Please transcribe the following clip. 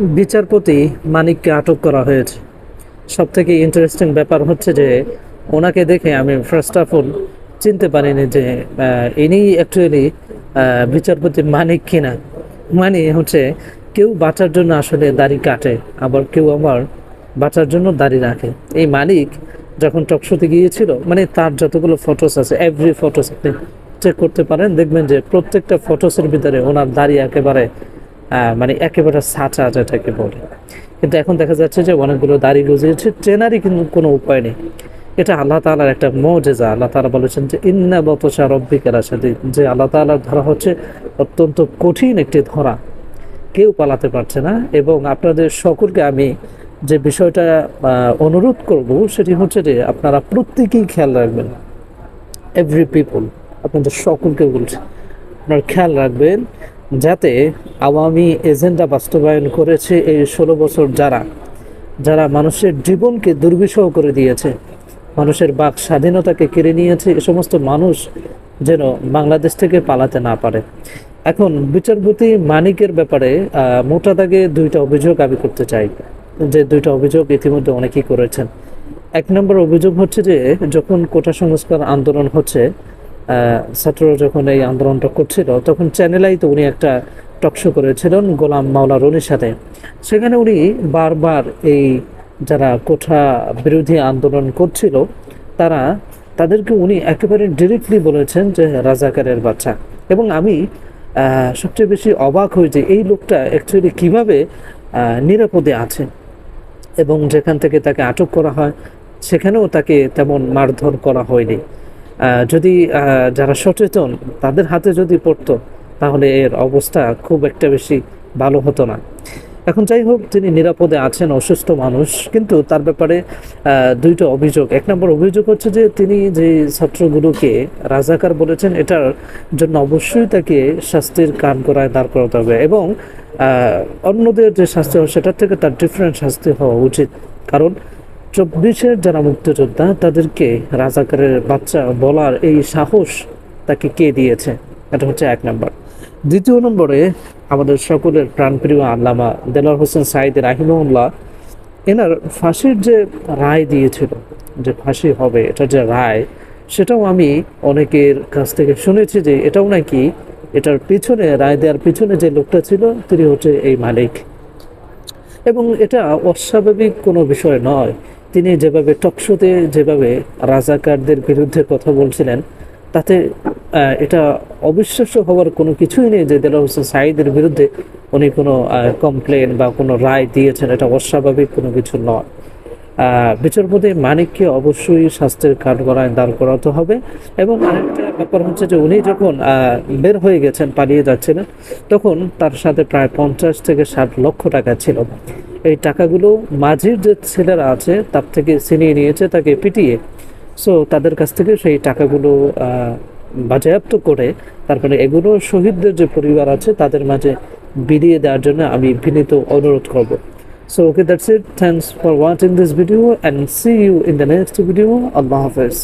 বিচারপতি মানিককে আটক করা হয়েছে। সব থেকে ইন্টারেস্টিং ব্যাপার হচ্ছে যে, ওনাকে দেখে আমি ফার্স্ট অফ অল চিনতে পারিনি যে ইনি অ্যাকচুয়ালি বিচারপতি মানিক কিনা। মানে হচ্ছে, কেউ বাঁচার জন্য আসলে দাড়ি কাটে, আবার কেউ আবার বাঁচার জন্য দাড়ি রাখে। এই মালিক যখন টকশোতে গিয়েছিল মানে তার যতগুলো ফটোস আছে এভরি ফটোস আপনি চেক করতে পারেন, দেখবেন যে প্রত্যেকটা ফটোসের ভিতরে ওনার দাড়ি একেবারে মানে একেবারে সাঁচা যেটাকে বলে। কিন্তু এখন দেখা যাচ্ছে যে অনেকগুলো দাড়ি গজিয়েছে ট্রেনারই কিন্তু কোনো উপায় নেই। এটা আল্লাহ তালার একটা মজেজা। আল্লাহ তালা বলেছেন যে, ইন্না বতসা রব্বিকের আসাদি যে আল্লাহ তালার ধরা হচ্ছে অত্যন্ত কঠিন একটি ধরা। কেউ পালাতে পারছে না এবং আপনাদের সকলকে আমি যে বিষয়টা অনুরোধ করব, সেটি হচ্ছে যে আপনারা প্রত্যেকেই খেয়াল রাখবেন। এভরি পিপল আপনাদের সকলকে বলছি, আপনারা খেয়াল রাখবেন যাতে আওয়ামী এজেন্ডা বাস্তবায়ন করেছে এই ষোলো বছর যারা যারা মানুষের জীবনকে দুর্বিষহ করে দিয়েছে, মানুষের বাক স্বাধীনতাকে কেড়ে নিয়েছে, এ সমস্ত মানুষ যেন বাংলাদেশ থেকে পালাতে না পারে। এখন বিচারপতি মানিকের ব্যাপারে মোটা দাগে দুইটা অভিযোগ আমি করতে চাই। যে দুইটা অভিযোগ ইতিমধ্যে অনেকেই করেছেন। এক নম্বর অভিযোগ হচ্ছে যে, যখন কোটা সংস্কার আন্দোলন হচ্ছে ছাত্ররা যখন এই আন্দোলনটা করছিল, তখন চ্যানেলাই তো উনি একটা টকশো করেছিলেন গোলাম মাওলা রনির সাথে। সেখানে উনি বারবার এই যারা কোঠা বিরোধী আন্দোলন করছিল, তারা তাদেরকে উনি একেবারে ডিরেক্টলি বলেছেন যে, রাজাকারের বাচ্চা। এবং আমি সবচেয়ে বেশি অবাক হই যে এই লোকটা অ্যাকচুয়ালি কীভাবে নিরাপদে আছে। এবং যেখান থেকে তাকে আটক করা হয়, সেখানেও তাকে তেমন মারধর করা হয়নি। যদি যারা সচেতন, তাদের হাতে যদি পড়তো, তাহলে এর অবস্থা খুব একটা বেশি ভালো হতো না। এখন যাই হোক, তিনি নিরাপদে আছেন, অসুস্থ মানুষ, কিন্তু তার ব্যাপারে দুইটা অভিযোগ। এক নম্বর অভিযোগ হচ্ছে যে, তিনি যে ছাত্রগুলোকে রাজাকার বলেছেন, এটার জন্য অবশ্যই তাকে শাস্তির কান করায় দাঁড় করাতে হবে এবং অন্যদের যে শাস্তি হয়, সেটার থেকে তার ডিফারেন্ট শাস্তি হওয়া উচিত। কারণ চব্বিশের যারা মুক্তিযোদ্ধা, তাদেরকে রাজাকারের বাচ্চা বলার এই সাহস তাকে কে দিয়েছে? এটা হচ্ছে এক নম্বর। দ্বিতীয় নম্বরে আমাদের সকলের প্রাণপ্রিয় আল্লামা দেলার হোসেন সাইদ রাহিমউল্লাহ এনার ফাঁসির যে রায় দিয়েছিল, যে ফাঁসি হবে, এটা যে রায়, সেটাও আমি অনেকের কাছ থেকে শুনেছি যে এটাও নাকি এটার পিছনে, রায় দেওয়ার পিছনে যে লোকটা ছিল, তিনি হচ্ছে এই মালিক। এবং এটা অস্বাভাবিক কোনো বিষয় নয়। তিনি যেভাবে টকশোতে যেভাবে রাজাকারদের বিরুদ্ধে কথা বলছিলেন, তাতে এটা অবিশ্বাস্য হওয়ার কোনো কিছুই নেই যে দেলা হোসেন সাইদের বিরুদ্ধে উনি কোনো কমপ্লেন বা কোনো রায় দিয়েছেন, এটা অস্বাভাবিক কোনো কিছু নয়। বিচারপতি মানিককে অবশ্যই স্বাস্থ্যের কাঠগড়ায় দাঁড় করাতে হবে এবং আরেকটা ব্যাপার হচ্ছে যে উনি যখন বের হয়ে গেছেন, পালিয়ে যাচ্ছিলেন, তখন তার সাথে প্রায় পঞ্চাশ থেকে ষাট লক্ষ টাকা ছিল। এই টাকাগুলো মাঝির যে ছেলেরা আছে, তার থেকে ছিনিয়ে নিয়েছে, তাকে পিটিয়ে সো তাদের কাছ থেকে সেই টাকাগুলো বাজেয়াপ্ত করে তারপরে এগুলো শহীদদের যে পরিবার আছে, তাদের মাঝে বিলিয়ে দেওয়ার জন্য আমি বিনীত অনুরোধ করব so okay that's it. Thanks for watching this video and see you in the next video Allah Hafiz.